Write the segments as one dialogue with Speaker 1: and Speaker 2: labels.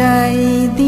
Speaker 1: ใจดี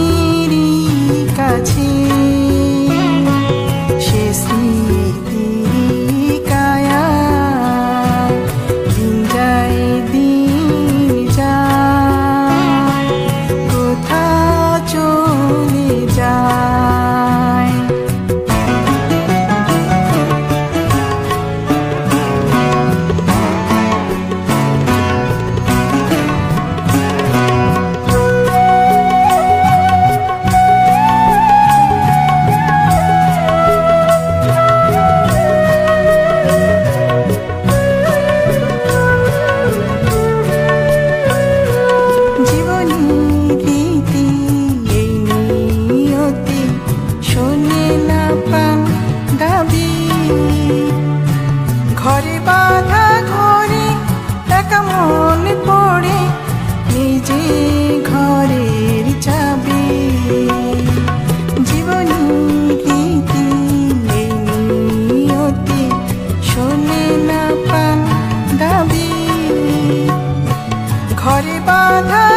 Speaker 1: ঘরে বাধা